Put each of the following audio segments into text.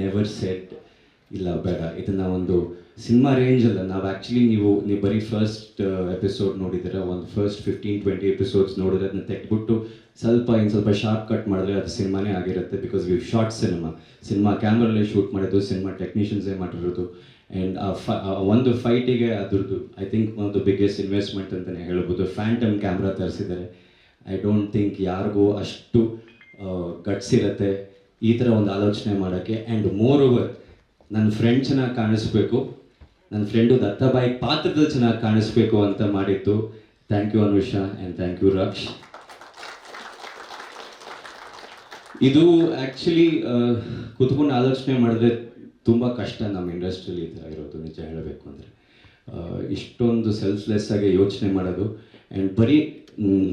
Never set ಇಲ್ಲ, ಬೇಡ. ಇದನ್ನ ಒಂದು ಸಿನಿಮಾ ರೇಂಜ್ ಅಲ್ಲ. ನಾವು ಆ್ಯಕ್ಚುಲಿ ನೀವು ನೀವು ಬರೀ ಫಸ್ಟ್ ಎಪಿಸೋಡ್ ನೋಡಿದ್ದೀರ, ಒಂದು ಫಸ್ಟ್ ಫಿಫ್ಟೀನ್ ಟ್ವೆಂಟಿ ಎಪಿಸೋಡ್ಸ್ ನೋಡಿದ್ರೆ ಅದನ್ನ ತೆಗೆದ್ಬಿಟ್ಟು ಸ್ವಲ್ಪ ಇನ್ನು ಸ್ವಲ್ಪ ಶಾರ್ಪ್ ಕಟ್ ಮಾಡಿದ್ರೆ ಅದು ಸಿನಿಮಾನೇ ಆಗಿರುತ್ತೆ because we short cinema cinema ಕ್ಯಾಮ್ರಲ್ಲೇ shoot ಮಾಡಿದ್ದು ಸಿನಿಮಾ ಟೆಕ್ನಿಷಿಯನ್ಸೇ ಮಾಡಿರೋದು. ಆ್ಯಂಡ್ ಆ ಫ ಒಂದು ಫೈಟಿಗೆ ಅದ್ರದ್ದು ಐ ಥಿಂಕ್ ಒಂದು ಬಿಗ್ಗೆಸ್ಟ್ ಇನ್ವೆಸ್ಟ್ಮೆಂಟ್ ಅಂತಲೇ ಹೇಳ್ಬೋದು. ಫ್ಯಾಂಟಮ್ ಕ್ಯಾಮ್ರಾ ತರಿಸಿದ್ದಾರೆ. ಐ ಡೋಂಟ್ ಥಿಂಕ್ ಯಾರಿಗೂ ಅಷ್ಟು ಗಟ್ಸ್ ಇರುತ್ತೆ. ಈ ಥರ ಒಂದು ಆಲೋಚನೆ ಮಾಡೋಕ್ಕೆ. ಆ್ಯಂಡ್ ಮೋರ್ ಓವರ್ ನನ್ನ ಫ್ರೆಂಡ್ ಚೆನ್ನಾಗಿ ಕಾಣಿಸ್ಬೇಕು. ನನ್ನ ಫ್ರೆಂಡು ದತ್ತಬಾಯಿ ಪಾತ್ರದಲ್ಲಿ ಚೆನ್ನಾಗಿ ಕಾಣಿಸ್ಬೇಕು ಅಂತ ಮಾಡಿತ್ತು thank you Anusha and thank you Raksh ಇದು ಆ್ಯಕ್ಚುಲಿ ಕುತ್ಕೊಂಡು ಆಲೋಚನೆ ಮಾಡಿದ್ರೆ ತುಂಬ ಕಷ್ಟ ನಮ್ಮ ಇಂಡಸ್ಟ್ರಿಯಲ್ಲಿ ಈ ಥರ ಇರೋದು, ನಿಜ ಹೇಳಬೇಕು ಅಂದರೆ. ಇಷ್ಟೊಂದು ಸೆಲ್ಫ್ಲೆಸ್ ಆಗಿ ಯೋಚನೆ ಮಾಡೋದು. ಆ್ಯಂಡ್ ಬರೀ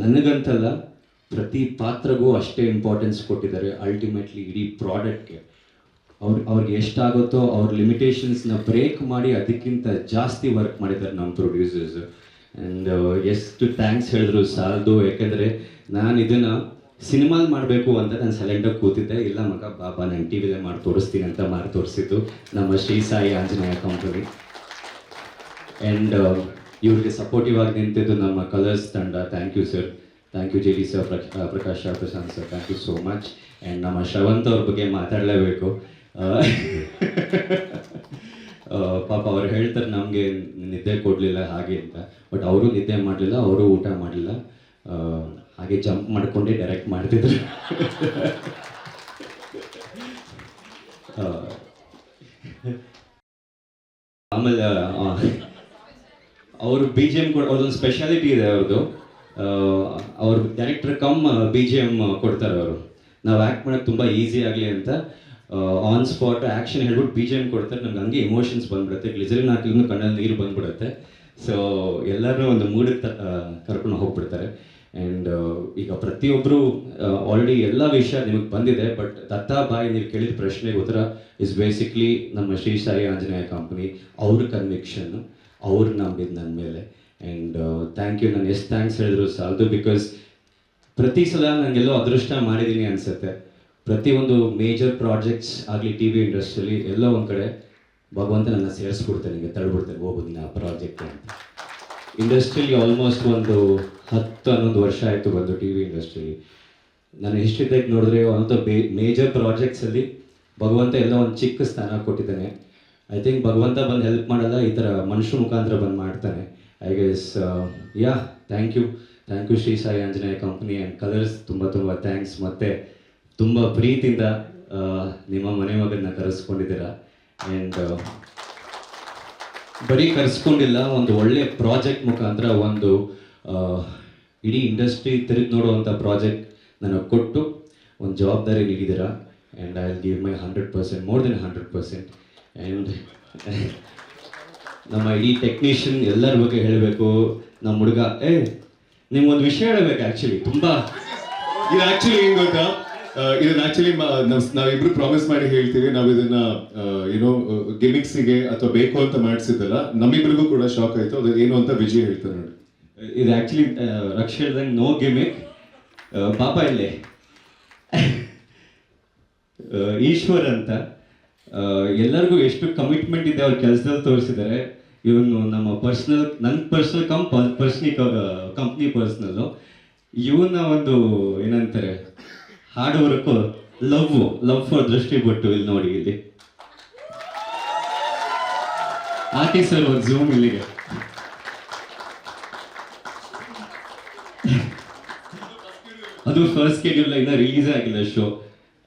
ನನಗಂತಲ್ಲ ಪ್ರತಿ ಪಾತ್ರಗೂ ಅಷ್ಟೇ ಇಂಪಾರ್ಟೆನ್ಸ್ ಕೊಟ್ಟಿದ್ದಾರೆ. ಅಲ್ಟಿಮೇಟ್ಲಿ ಇಡೀ ಪ್ರಾಡಕ್ಟ್ಗೆ ಅವ್ರ, ಅವ್ರಿಗೆ ಎಷ್ಟಾಗುತ್ತೋ ಅವ್ರ ಲಿಮಿಟೇಷನ್ಸ್ನ ಬ್ರೇಕ್ ಮಾಡಿ ಅದಕ್ಕಿಂತ ಜಾಸ್ತಿ ವರ್ಕ್ ಮಾಡಿದ್ದಾರೆ ನಮ್ಮ ಪ್ರೊಡ್ಯೂಸರ್ಸ್ ಆ್ಯಂಡ್ ಎಷ್ಟು ಥ್ಯಾಂಕ್ಸ್ ಹೇಳಿದ್ರು ಸಾಲದು. ಯಾಕೆಂದರೆ ನಾನು ಇದನ್ನು ಸಿನಿಮಾಲ್ ಮಾಡಬೇಕು ಅಂತ ನಾನು ಸೈಲೆಂಟಾಗಿ ಕೂತಿದ್ದೆ. ಇಲ್ಲ ಮಗ ಬಾಬಾ ನಾನು ಟಿ ವಿಲೇ ಮಾಡಿ ತೋರಿಸ್ತೀನಿ ಅಂತ ಮಾಡಿ ತೋರಿಸಿದ್ದು. ನಮ್ಮ ಶ್ರೀ ಸಾಯಿ ಆಂಜನೇಯ ಕಂಪನಿ ಆ್ಯಂಡ್ ಇವ್ರಿಗೆ ಸಪೋರ್ಟಿವ್ ಆಗಿ ನಿಂತಿದ್ದು ನಮ್ಮ ಕಲರ್ಸ್ ತಂಡ. Thank you sir thank you J D sir Prakash sir Prashant sir thank you so much and ನಮ್ಮ ಶ್ರವಂತ್ ಅವ್ರ ಬಗ್ಗೆ ಮಾತಾಡಲೇಬೇಕು. ಪಾಪ ಅವ್ರು ಹೇಳ್ತಾರೆ ನಮಗೆ ನಿದ್ದೆ ಕೊಡಲಿಲ್ಲ ಹಾಗೆ ಅಂತ. ಬಟ್ ಅವರು ನಿದ್ದೆ ಮಾಡಲಿಲ್ಲ, ಅವರು ಊಟ ಮಾಡಲಿಲ್ಲ. ಹಾಗೆ ಜಂಪ್ ಮಾಡ್ಕೊಂಡೇ ಡೈರೆಕ್ಟ್ ಮಾಡ್ತಿದ್ರು. ಆಮೇಲೆ ಅವರು ಬಿ ಜಿ ಎಂ ಕೂಡ ಅವ್ರದ್ದೊಂದು ಸ್ಪೆಷಾಲಿಟಿ ಇದೆ ಅವ್ರದ್ದು ಅವ್ರ director cum B G M ಕೊಡ್ತಾರೆ ಅವರು. ನಾವು ಆ್ಯಕ್ಟ್ ಮಾಡೋಕ್ಕೆ ತುಂಬ ಈಸಿ ಆಗಲಿ ಅಂತ ಆನ್ ಸ್ಪಾಟ್ ಆ್ಯಕ್ಷನ್ ಹೇಳ್ಬಿಟ್ಟು ಬಿ ಜಿ ಎಂ ಕೊಡ್ತಾರೆ. ನಮ್ಗೆ ಹಂಗೆ ಇಮೋಷನ್ಸ್ ಬಂದ್ಬಿಡುತ್ತೆ. ಗ್ಲಿಸರಿನ್ ಹಾಕಿದ್ರು ಕಣ್ಣಲ್ಲಿ ನೀರು ಬಂದ್ಬಿಡುತ್ತೆ. ಸೊ ಎಲ್ಲರೂ ಒಂದು ಮೂಡಿಗೆ ಕರ್ಕೊಂಡು ಹೋಗ್ಬಿಡ್ತಾರೆ. ಆ್ಯಂಡ್ ಈಗ ಪ್ರತಿಯೊಬ್ಬರು ಆಲ್ರೆಡಿ ಎಲ್ಲ ವಿಷಯ ನಿಮಗೆ ಬಂದಿದೆ ಬಟ್ ದತ್ತಾ ಬಾಯಿ ನೀವು ಕೇಳಿದ ಪ್ರಶ್ನೆಗೆ ಉತ್ತರ ಇಸ್ ಬೇಸಿಕ್ಲಿ ನಮ್ಮ ಶ್ರೀ ಸಾಯಿ ಆಂಜನೇಯ ಕಂಪನಿ ಅವ್ರ ಕನ್ವಿಕ್ಷನ್ನು ಅವ್ರು ನಂಬಿದ್ದು ನನ್ನ ಮೇಲೆ. ಆ್ಯಂಡ್ ಥ್ಯಾಂಕ್ ಯು ನಾನು ಎಷ್ಟು ಥ್ಯಾಂಕ್ಸ್ ಹೇಳಿದ್ರು ಸಾಲದು ಬಿಕಾಸ್ ಪ್ರತಿ ಸಲ ನನಗೆಲ್ಲೋ ಅದೃಷ್ಟ ಮಾಡಿದ್ದೀನಿ ಅನಿಸುತ್ತೆ. ಪ್ರತಿಯೊಂದು ಮೇಜರ್ ಪ್ರಾಜೆಕ್ಟ್ಸ್ ಆಗಲಿ ಟಿ ವಿ ಇಂಡಸ್ಟ್ರಿಯಲ್ಲಿ ಎಲ್ಲೋ ಒಂದು ಕಡೆ ಭಗವಂತ ನನ್ನ ಸೇರಿಸ್ಬಿಡ್ತೇನೆ ನಿಮಗೆ ತಳ್ಬಿಡ್ತೇನೆ ಹೋಗೋದಿನ ಆ ಪ್ರಾಜೆಕ್ಟ್ ಅಂತ. ಇಂಡಸ್ಟ್ರಿಯಲ್ಲಿ ಆಲ್ಮೋಸ್ಟ್ ಒಂದು ಹತ್ತು, ಹನ್ನೊಂದು ವರ್ಷ ಆಯಿತು ಬಂದು ಟಿ ವಿ ಇಂಡಸ್ಟ್ರಿಲಿ ನಾನು ಹಿಸ್ಟ್ರಿ ತೆಗೆದು ನೋಡಿದ್ರೆ ಒಂದು ಬೇ ಮೇಜರ್ ಪ್ರಾಜೆಕ್ಟ್ಸಲ್ಲಿ ಭಗವಂತ ಎಲ್ಲ ಒಂದು ಚಿಕ್ಕ ಸ್ಥಾನ ಕೊಟ್ಟಿದ್ದಾನೆ. ಐ ಥಿಂಕ್ ಭಗವಂತ ಬಂದು ಹೆಲ್ಪ್ ಮಾಡಲ್ಲ, ಈ ಥರ ಮನುಷ್ಯ ಮುಖಾಂತರ ಬಂದು ಮಾಡ್ತಾನೆ. I guess yeah thank you thank you Shri Sai Anjaneya company and colours ತುಂಬ ತುಂಬ ಥ್ಯಾಂಕ್ಸ್ ಮತ್ತು ತುಂಬ ಪ್ರೀತಿಯಿಂದ ನಿಮ್ಮ ಮನೆ ಮಗನ್ನ ಕರೆಸ್ಕೊಂಡಿದ್ದೀರಾ? ಆ್ಯಂಡ್ ಬರೀ ಕರೆಸ್ಕೊಂಡಿಲ್ಲ ಒಂದು ಒಳ್ಳೆಯ ಪ್ರಾಜೆಕ್ಟ್ ಮುಖಾಂತರ ಒಂದು ಆ, ಇಡೀ ಇಂಡಸ್ಟ್ರಿ ತಿರುಗಿ ನೋಡುವಂಥ ಪ್ರಾಜೆಕ್ಟ್ ನನಗೆ ಕೊಟ್ಟು ಒಂದು ಜವಾಬ್ದಾರಿ ನೀಡಿದ್ದೀರಾ? And I will give my hundred percent more than hundred percent and ನಮ್ಮ ಇಡೀ ಟೆಕ್ನಿಷಿಯನ್ ಎಲ್ಲರ ಬಗ್ಗೆ ಹೇಳಬೇಕು. ನಮ್ಮ ಹುಡುಗ ಏ ನಿಮ್ಗೊಂದು ವಿಷಯ ಹೇಳಬೇಕು ಆ್ಯಕ್ಚುಲಿ ತುಂಬ. ಇದು ಆ್ಯಕ್ಚುಲಿ ಏನು ಗೊತ್ತಾ? ಇದನ್ನ ಆಕ್ಚುಲಿ ನಾವಿಬ್ರು ಪ್ರಾಮಿಸ್ ಮಾಡಿ ಹೇಳ್ತೀವಿ. ನಾವು ಇದನ್ನ ಏನೋ ಗೆ ಅಥವಾ ಬೇಕು ಅಂತ ಮಾಡಿಸಿದ್ದಲ್ಲ ನಮ್ಮಿಬ್ರಿಗೂ ಕೂಡ ಶಾಕ್ ಆಯ್ತು. ಅದು ಏನು ಅಂತ ವಿಜಯ್ ಹೇಳ್ತಾರೆ ನೋಡಿ. ಇದು ಆ್ಯಕ್ಚುಲಿ ರಕ್ಷ ಹೇಳ್ದಂಗೆ ನೋ ಗಿಮಿಕ್ ಪಾಪ ಇಲ್ಲೇ. ಈಶ್ವರ್ ಅಂತ. ಎಲ್ಲರಿಗೂ ಎಷ್ಟು ಕಮಿಟ್ಮೆಂಟ್ ಇದೆ ಅವ್ರ ಕೆಲಸದಲ್ಲಿ ತೋರಿಸಿದ್ದಾರೆ ಇವನು ನಮ್ಮ ಪರ್ಸ್ನಲ್ ನನ್ನ ಪರ್ಸ್ನಲ್ ಕಮ್ ಪರ್ಸ್ನಿ ಕಂಪ್ನಿ ಪರ್ಸ್ನಲ್ಲು ಇವನ ಒಂದು ಏನಂತಾರೆ hard work love love for Drishti ಬಿಟ್ಟು ಇಲ್ಲಿ ನೋಡಿ ಇಲ್ಲಿ. ಆಕೆ ಸರ್ ಒಂದು ಝೂಮ್ ಇಲ್ಲಿಗೆ. ಅದು ಫಸ್ಟ್ ಸ್ಕೆಡ್ಯೂಲ್ ಇನ್ನ ರಿಲೀಸ್ ಆಗಿಲ್ಲ ಶೋ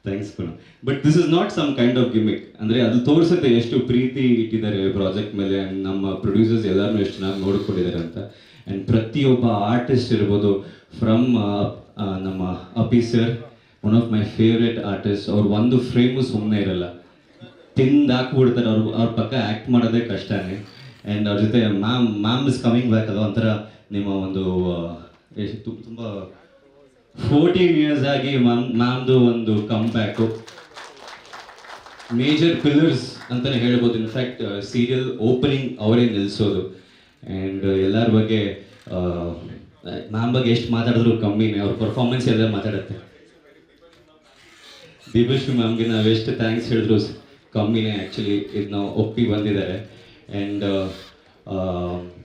ಥ್ಯಾಂಕ್ಸ್ ಕಣ but this is not some kind of gimmick ಅಂದ್ರೆ ಅದು ತೋರಿಸುತ್ತೆ ಎಷ್ಟು ಪ್ರೀತಿ ಇಟ್ಟಿದ್ದಾರೆ ಪ್ರಾಜೆಕ್ಟ್ ಮೇಲೆ ಆ್ಯಂಡ್ ನಮ್ಮ ಪ್ರೊಡ್ಯೂಸರ್ಸ್ ಎಲ್ಲರೂ ಎಷ್ಟು ಚೆನ್ನಾಗಿ ನೋಡ್ಕೊಂಡಿದ್ದಾರೆ ಅಂತ. ಆ್ಯಂಡ್ ಪ್ರತಿಯೊಬ್ಬ ಆರ್ಟಿಸ್ಟ್ ಇರ್ಬೋದು ಫ್ರಮ್ ನಮ್ಮ ಅಪಿ sir one of my favourite artist ಅವ್ರು ಒಂದು ಫ್ರೇಮು ಸುಮ್ಮನೆ ಇರಲ್ಲ. ತಿಂದು ಹಾಕ್ಬಿಡ್ತಾರೆ ಅವ್ರು, ಅವ್ರ ಪಕ್ಕ ಆ್ಯಕ್ಟ್ ಮಾಡೋದೇ ಕಷ್ಟನೇ. ಆ್ಯಂಡ್ ಅವ್ರ ಜೊತೆ ma'am ma'am is coming back ಅದು ಒಂಥರ ನಿಮ್ಮ ಒಂದು ತುಂಬ ಫೋರ್ಟೀನ್ ಇಯರ್ಸ್ ಆಗಿ ಮ್ಯಾಮ್, ಮ್ಯಾಮ್ದು ಒಂದು ಕಮ್ ಬ್ಯಾಕು ಮೇಜರ್ ಪಿಲ್ಲರ್ಸ್ ಅಂತಲೇ ಹೇಳ್ಬೋದು ಇನ್ಫ್ಯಾಕ್ಟ್ ಸೀರಿಯಲ್ ಓಪನಿಂಗ್ ಅವರೇ ನಿಲ್ಲಿಸೋದು ಆ್ಯಂಡ್ ಎಲ್ಲರ ಬಗ್ಗೆ ಮ್ಯಾಮ್ ಬಗ್ಗೆ ಎಷ್ಟು ಮಾತಾಡಿದ್ರು ಕಮ್ಮಿನೇ, ಅವ್ರ ಪರ್ಫಾರ್ಮೆನ್ಸ್ ಎಲ್ಲ ಮಾತಾಡುತ್ತೆ. ದಿವ್ಯಶ್ರೀ ಮ್ಯಾಮ್ಗೆ ನಾವು ಎಷ್ಟು ಥ್ಯಾಂಕ್ಸ್ ಹೇಳಿದ್ರು ಕಮ್ಮಿನೇ ಆ್ಯಕ್ಚುಲಿ ಇದನ್ನ ಒಪ್ಪಿ ಬಂದಿದ್ದಾರೆ. And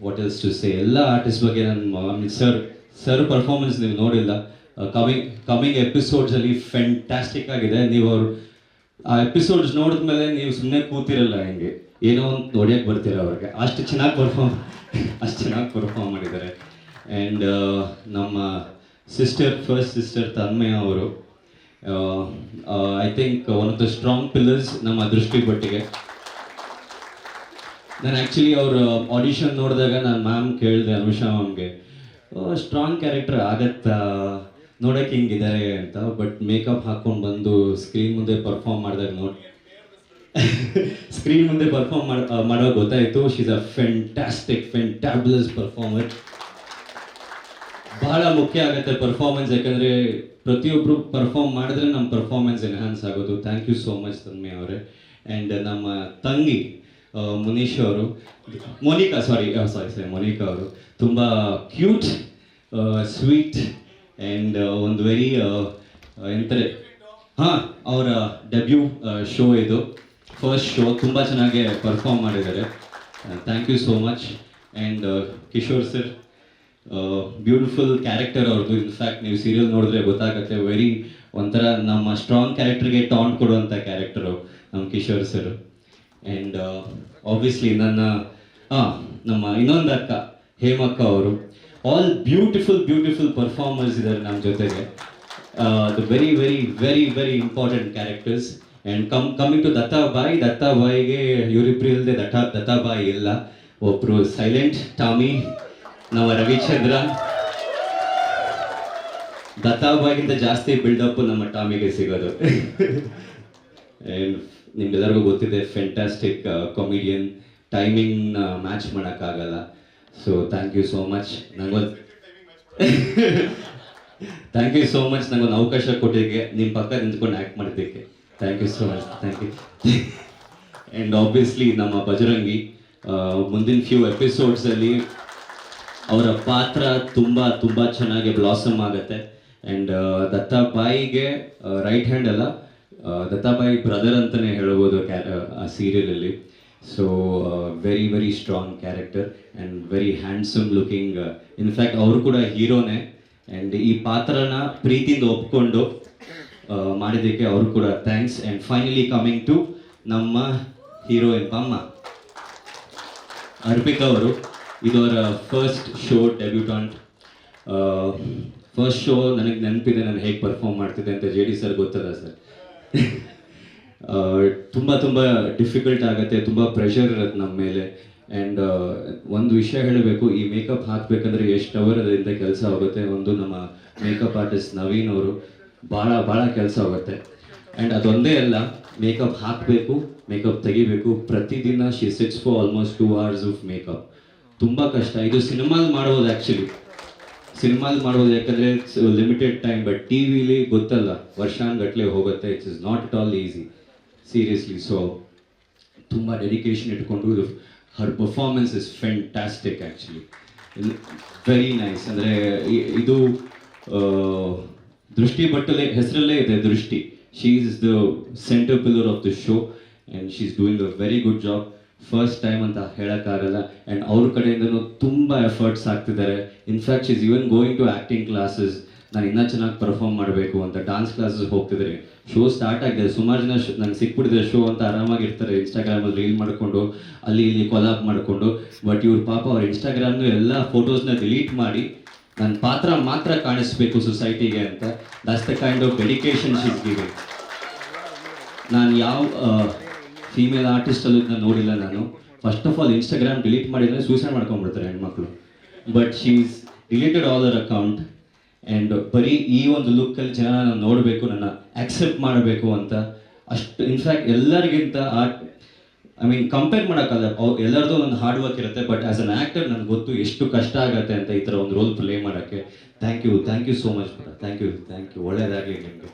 what else to say ಎಲ್ಲ ಆರ್ಟಿಸ್ಟ್ ಬಗ್ಗೆ ನಾನು ಸರ್ ಸರ್ ಪರ್ಫಾರ್ಮೆನ್ಸ್ ನೀವು ನೋಡಿಲ್ಲ. ಕಮಿಂಗ್ ಕಮಿಂಗ್ ಎಪಿಸೋಡ್ಸಲ್ಲಿ ಫೆಂಟಾಸ್ಟಿಕ್ ಆಗಿದೆ. ನೀವು ಅವ್ರು, ಆ ಎಪಿಸೋಡ್ಸ್ ನೋಡಿದ ಮೇಲೆ ನೀವು ಸುಮ್ಮನೆ ಕೂತಿರಲ್ಲ ಹೆಂಗೆ. ಏನೋ ಒಂದು ನೋಡ್ಯಕ್ಕೆ ಬರ್ತೀರ ಅವ್ರಿಗೆ. ಅಷ್ಟು ಚೆನ್ನಾಗಿ ಪರ್ಫಾರ್ಮ್ ಅಷ್ಟು ಚೆನ್ನಾಗಿ ಪರ್ಫಾರ್ಮ್ ಮಾಡಿದ್ದಾರೆ. ಆ್ಯಂಡ್ ನಮ್ಮ ಸಿಸ್ಟರ್ ಫಸ್ಟ್ ಸಿಸ್ಟರ್ ತನ್ಮಯ ಅವರು I think one of the strong pillars ನಮ್ಮ ದೃಷ್ಟಿ ಪಟ್ಟಿಗೆ ನಾನು ಆ್ಯಕ್ಚುಲಿ ಅವ್ರ ಆಡಿಷನ್ ನೋಡಿದಾಗ ನಾನು ಮ್ಯಾಮ್ ಕೇಳಿದೆ ಅನುಷಾ ಮ್ಯಾಮ್ಗೆ ಸ್ಟ್ರಾಂಗ್ ಕ್ಯಾರೆಕ್ಟರ್ ಆಗತ್ತಾ? ನೋಡೋಕೆ ಹಿಂಗಿದ್ದಾರೆ ಅಂತ ಬಟ್ ಮೇಕಪ್ ಹಾಕೊಂಡು ಬಂದು ಸ್ಕ್ರೀನ್ ಮುಂದೆ ಪರ್ಫಾರ್ಮ್ ಮಾಡಿದಾಗ ನೋಡಿ. ಸ್ಕ್ರೀನ್ ಮುಂದೆ ಪರ್ಫಾರ್ಮ್ ಮಾಡಿ ಗೊತ್ತಾಯ್ತು. She's a fantastic fabulous performer ಬಹಳ ಮುಖ್ಯ ಆಗುತ್ತೆ ಪರ್ಫಾರ್ಮೆನ್ಸ್ ಯಾಕಂದರೆ ಪ್ರತಿಯೊಬ್ಬರು ಪರ್ಫಾರ್ಮ್ ಮಾಡಿದ್ರೆ ನಮ್ಮ ಪರ್ಫಾರ್ಮೆನ್ಸ್ ಎನ್ಹಾನ್ಸ್ ಆಗೋದು. Thank you so much Tanmaya ಅವರೇ. ಆ್ಯಂಡ್ ನಮ್ಮ ತಂಗಿ ಮುನೀಶ್ ಅವರು, ಮೋನಿಕಾ ಸಾರಿ ಸಾರಿ ಸಾರಿ ಮೋನಿಕಾ ಅವರು, ತುಂಬ ಕ್ಯೂಟ್ ಸ್ವೀಟ್ ಆ್ಯಂಡ್ ಒಂದು ವೆರಿ ಎಂತಾರೆ ಹಾಂ, ಅವರ ಡೆಬ್ಯೂ ಶೋ ಇದು. ಫಸ್ಟ್ ಶೋ ತುಂಬ ಚೆನ್ನಾಗಿ ಪರ್ಫಾರ್ಮ್ ಮಾಡಿದ್ದಾರೆ. Thank you so much and Kishore sir beautiful character ಅವ್ರದ್ದು. ಇನ್ಫ್ಯಾಕ್ಟ್ ನೀವು ಸೀರಿಯಲ್ ನೋಡಿದ್ರೆ ಗೊತ್ತಾಗತ್ತೆ. ವೆರಿ ಒಂಥರ ನಮ್ಮ ಸ್ಟ್ರಾಂಗ್ ಕ್ಯಾರೆಕ್ಟರ್ಗೆ ಟಾಂಟ್ ಕೊಡುವಂಥ ಕ್ಯಾರೆಕ್ಟರು ನಮ್ಮ ಕಿಶೋರ್ ಸರ್ ಆ್ಯಂಡ್ ಆಬ್ವಿಯಸ್ಲಿ ನನ್ನ ಹಾಂ ನಮ್ಮ ಇನ್ನೊಂದು ಅಕ್ಕ, ಹೇಮಕ್ಕ ಅವರು. ಆಲ್ ಬ್ಯೂಟಿಫುಲ್ ಬ್ಯೂಟಿಫುಲ್ ಪರ್ಫಾರ್ಮರ್ಸ್ ಇದ್ದಾರೆ ನಮ್ಮ ಜೊತೆಗೆ. The very very very very important characters and come coming to Dattabai ದತ್ತಾಬಾಯಿಗೆ ಇವರಿಬ್ರು ಇಲ್ಲದೆ ದತ್ತ ದತ್ತಾಬಾಯಿ ಇಲ್ಲ. ಒಬ್ಬರು ಸೈಲೆಂಟ್ ಟಾಮಿ ನಮ್ಮ ರವಿಚಂದ್ರ. ದತ್ತಾಬಾಯಿಗಿಂತ ಜಾಸ್ತಿ ಬಿಲ್ಡಪ್ ನಮ್ಮ ಟಾಮಿಗೆ ಸಿಗೋದು. ಆ್ಯಂಡ್ ನಿಮ್ಗೆಲ್ಲರಿಗೂ ಗೊತ್ತಿದೆ ಫೆಂಟಾಸ್ಟಿಕ್ ಕಾಮಿಡಿಯನ್ ಟೈಮಿಂಗ್ನ ಮ್ಯಾಚ್ ಮಾಡೋಕ್ಕಾಗಲ್ಲ. So thank you so much ನಂಗೊಂದು ಥ್ಯಾಂಕ್ ಯು ಸೋ ಮಚ್ ನಂಗೊಂದು ಅವಕಾಶ ಕೊಟ್ಟಿದ್ದಕ್ಕೆ ನಿಮ್ಮ ಪಕ್ಕ ನಿಂತ್ಕೊಂಡು ಆ್ಯಕ್ಟ್ ಮಾಡಿದ್ದಕ್ಕೆ. Thank you so much thank you and obviously ನಮ್ಮ ಬಜರಂಗಿ ಮುಂದಿನ ಫ್ಯೂ ಎಪಿಸೋಡ್ಸಲ್ಲಿ ಅವರ ಪಾತ್ರ ತುಂಬ ತುಂಬ ಚೆನ್ನಾಗಿ ಬ್ಲಾಸಮ್ ಆಗುತ್ತೆ. ಆ್ಯಂಡ್ ದತ್ತಾಬಾಯಿಗೆ ರೈಟ್ ಹ್ಯಾಂಡ್ ಅಲ್ಲ ದತ್ತಾಬಾಯಿ ಬ್ರದರ್ ಅಂತಲೇ ಹೇಳ್ಬೋದು ಕ್ಯಾ, ಆ ಸೀರಿಯಲಲ್ಲಿ so very very strong character and very handsome looking in fact ಅವರು ಕೂಡ ಹೀರೋನೇ. ಆ್ಯಂಡ್ ಈ ಪಾತ್ರನ ಪ್ರೀತಿಯಿಂದ ಒಪ್ಕೊಂಡು ಮಾಡಿದ್ದಕ್ಕೆ ಅವರು ಕೂಡ thanks and finally coming to ನಮ್ಮ ಹೀರೋಯಿನ್ ಪಮ್ಮ ಅರ್ಪಿಕಾ ಅವರು, ಇದು ಅವರ first show debutante first show ನನಗೆ ನೆನಪಿದೆ, ನಾನು ಹೇಗೆ ಪರ್ಫಾರ್ಮ್ ಮಾಡ್ತಿದ್ದೆ ಅಂತ ಜೆ ಡಿ ಸರ್ ಗೊತ್ತದ ಸರ್ ತುಂಬ ತುಂಬ ಡಿಫಿಕಲ್ಟ್ ಆಗುತ್ತೆ, ತುಂಬ ಪ್ರೆಷರ್ ಇರುತ್ತೆ ನಮ್ಮ ಮೇಲೆ. ಆ್ಯಂಡ್ ಒಂದು ವಿಷಯ ಹೇಳಬೇಕು, ಈ ಮೇಕಪ್ ಹಾಕಬೇಕಂದ್ರೆ ಎಷ್ಟು ಅವರ್ ಅದರಿಂದ ಕೆಲಸ ಆಗುತ್ತೆ ಒಂದು ನಮ್ಮ ಮೇಕಪ್ ಆರ್ಟಿಸ್ಟ್ ನವೀನ್ ಅವರು ಭಾಳ ಭಾಳ ಕೆಲಸ ಆಗುತ್ತೆ. ಆ್ಯಂಡ್ ಅದೊಂದೇ ಅಲ್ಲ ಮೇಕಪ್ ಹಾಕಬೇಕು ಮೇಕಪ್ ತೆಗಿಬೇಕು, ಪ್ರತಿದಿನ she six flow almost two hours of makeup ತುಂಬ ಕಷ್ಟ. ಇದು ಸಿನಿಮಾಲ್ ಮಾಡ್ಬೋದು ಆ್ಯಕ್ಚುಲಿ ಸಿನಿಮಾಲ್ ಮಾಡ್ಬೋದು ಯಾಕಂದರೆ ಲಿಮಿಟೆಡ್ ಟೈಮ್ ಬಟ್ ಟಿ ವಿಲಿ ಗೊತ್ತಲ್ಲ ವರ್ಷಾನ್ಗಟ್ಲೆ ಹೋಗುತ್ತೆ it's is not at all easy seriously so ತುಂಬ ಡೆಡಿಕೇಶನ್ ಇಟ್ಕೊಂಡು her performance is fantastic actually very nice ಅಂದರೆ ಇದು ದೃಷ್ಟಿ ಬಟ್ಟಲೆ, ಹೆಸರಲ್ಲೇ ಇದೆ Drishti. She is the centre pillar of the show and she is doing a very good job first time ಅಂತ ಹೇಳೋಕ್ಕಾಗಲ್ಲ and ಅವ್ರ ಕಡೆಯಿಂದನೂ ತುಂಬ ಎಫರ್ಟ್ಸ್ ಆಗ್ತಿದ್ದಾರೆ. In fact is even going to acting classes ನಾನು ಇನ್ನೂ ಚೆನ್ನಾಗಿ ಪರ್ಫಾರ್ಮ್ ಮಾಡಬೇಕು ಅಂತ ಡಾನ್ಸ್ ಕ್ಲಾಸಸ್ ಹೋಗ್ತಿದ್ರೆ ಶೋ ಸ್ಟಾರ್ಟ್ ಆಗಿದೆ. ಸುಮಾರು ಜನ ಶೋ ನಂಗೆ ಸಿಕ್ಬಿಟ್ಟಿದೆ ಶೋ ಅಂತ ಆರಾಮಾಗಿರ್ತಾರೆ. ಇನ್ಸ್ಟಾಗ್ರಾಮಲ್ಲಿ ರೀಲ್ ಮಾಡಿಕೊಂಡು, ಅಲ್ಲಿ ಇಲ್ಲಿ ಕೊಲಾಪ್ ಮಾಡಿಕೊಂಡು. ಬಟ್ ಇವ್ರ ಪಾಪ ಅವ್ರ ಇನ್ಸ್ಟಾಗ್ರಾಮ್ನು ಎಲ್ಲ ಫೋಟೋಸ್ನ ಡಿಲೀಟ್ ಮಾಡಿ ನನ್ನ ಪಾತ್ರ ಮಾತ್ರ ಕಾಣಿಸ್ಬೇಕು ಸೊಸೈಟಿಗೆ ಅಂತ. ದಟ್ಸ್ ಕೈಂಡ್ ಆಫ್ ಡೆಡಿಕೇಶನ್ ಸಿಕ್ಕಿದೆ ನಾನು ಯಾವ ಫೀಮೇಲ್ ಆರ್ಟಿಸ್ಟಲ್ಲೂ ನಾನು ನೋಡಿಲ್ಲ ನಾನು. First of all instagram delete ಮಾಡಿದರೆ ಸೂಸೈಡ್ ಮಾಡ್ಕೊಂಡ್ಬಿಡ್ತಾರೆ ಹೆಣ್ಮಕ್ಳು. But she's deleted all their account and ಬರೀ ಈ ಒಂದು ಲುಕ್ಕಲ್ಲಿ ಜನ ನಾನು ನೋಡಬೇಕು, ನನ್ನ ಆಕ್ಸೆಪ್ಟ್ ಮಾಡಬೇಕು ಅಂತ ಅಷ್ಟು ಇನ್ಫ್ಯಾಕ್ಟ್ ಎಲ್ಲರಿಗಿಂತ ಆ ಐ ಮೀನ್ ಕಂಪೇರ್ ಮಾಡೋಕ್ಕಲ್ಲ. ಎಲ್ಲರದ್ದು ಒಂದು ಹಾರ್ಡ್ ವರ್ಕ್ ಇರುತ್ತೆ ಬಟ್ ಆ್ಯಸ್ ಅನ್ ಆ್ಯಕ್ಟರ್ ನನಗೆ ಗೊತ್ತು ಎಷ್ಟು ಕಷ್ಟ ಆಗುತ್ತೆ ಅಂತ ಈ ಥರ ಒಂದು ರೋಲ್ ಪ್ಲೇ ಮಾಡೋಕ್ಕೆ. Thank you thank you so much thank you thank you ಒಳ್ಳೇದಾಗಲಿ ನಿಮಗೆ.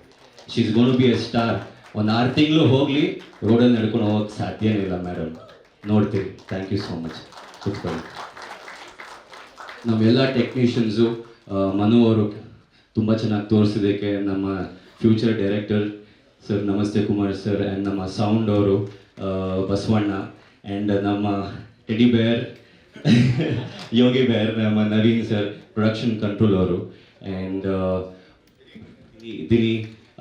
She is gonna be a star ಒಂದು ಆರು ತಿಂಗಳು ಹೋಗಲಿ ರೋಡಲ್ಲಿ ನಡ್ಕೊಂಡು ಹೋಗೋಕ್ಕೆ ಸಾಧ್ಯನೇ ಇಲ್ಲ ಮೇಡಮ್ ನೋಡ್ತೀವಿ ಥ್ಯಾಂಕ್ ಯು ಸೋ ಮಚ್ ಕೂತ್ಕೊಳ್ಳಿ ನಮ್ಮೆಲ್ಲ ಟೆಕ್ನಿಷಿಯನ್ಸು ಮನು ಅವರು ತುಂಬ ಚೆನ್ನಾಗಿ ತೋರಿಸಿದ್ದಕ್ಕೆ ನಮ್ಮ ಫ್ಯೂಚರ್ ಡೈರೆಕ್ಟರ್ ಸರ್ ನಮಸ್ತೆ ಕುಮಾರ್ ಸರ್ ಆ್ಯಂಡ್ ನಮ್ಮ ಸೌಂಡ್ ಅವರು ಬಸವಣ್ಣ ಆ್ಯಂಡ್ ನಮ್ಮ ಟೆಡಿ ಬೇರ್ ಯೋಗಿ ಬೇರ್ ನಮ್ಮ ನವೀನ್ ಸರ್ ಪ್ರೊಡಕ್ಷನ್ ಕಂಟ್ರೋಲ್ ಅವರು. ಆ್ಯಂಡ್ ದಿನಿ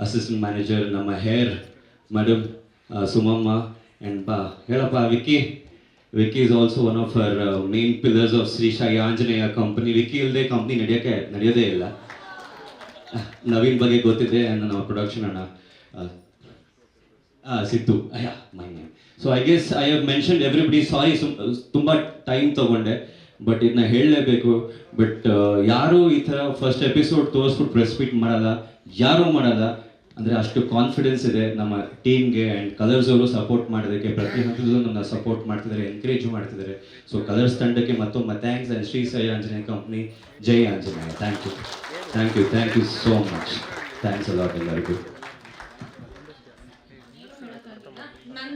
ಅಸಿಸ್ಟೆಂಟ್ ಮ್ಯಾನೇಜರ್ ನಮ್ಮ ಹೇರ್ ಮೇಡಮ್ ಸುಮಮ್ಮ ಆ್ಯಂಡ್ ಬಾ, ಹೇಳಪ್ಪ, Vicky. Vicky is also one of our main pillars of Shri Sai Anjaneya company Vicky ಇಲ್ಲದೆ ಕಂಪ್ನಿ ನಡೆಯೋಕ್ಕೆ, ನಡೆಯೋದೇ ಇಲ್ಲ. ನವೀನ್ ಬಗ್ಗೆ ಗೊತ್ತಿದೆ ನಮ್ಮ ಪ್ರೊಡಕ್ಷನ್ ಅಣ್ಣ ಸಿದ್ದು. ಅಯ್ಯ my name so I guess I have mention everybody sorry ತುಂಬ ಟೈಮ್ ತಗೊಂಡೆ ಬಟ್ ಇದನ್ನ ಹೇಳಲೇಬೇಕು. ಬಟ್ ಯಾರು ಈ ಥರ ಫಸ್ಟ್ ಎಪಿಸೋಡ್ ತೋರಿಸ್ಬಿಟ್ಟು ಪ್ರೆಸ್ ಮೀಟ್ ಮಾಡಲ್ಲ, ಯಾರೂ ಮಾಡಲ್ಲ. ಅಂದರೆ ಅಷ್ಟು ಕಾನ್ಫಿಡೆನ್ಸ್ ಇದೆ ನಮ್ಮ ಟೀಮ್ಗೆ ಆ್ಯಂಡ್ ಕಲರ್ಸ್ ಅವರು ಸಪೋರ್ಟ್ ಮಾಡೋದಕ್ಕೆ, ಪ್ರತಿ ಹಂತದಲ್ಲೂ ನನ್ನ ಸಪೋರ್ಟ್ ಮಾಡ್ತಿದ್ದಾರೆ ಎನ್ಕರೇಜ್ ಮಾಡ್ತಿದ್ದಾರೆ. ಸೊ ಕಲರ್ಸ್ ತಂಡಕ್ಕೆ ಮತ್ತೊಮ್ಮೆ thanks and Shri Sai Anjaneya company Jai Anjaneya. Thank you thank you thank you so much thanks a lot ಎಲ್ಲರಿಗೂ.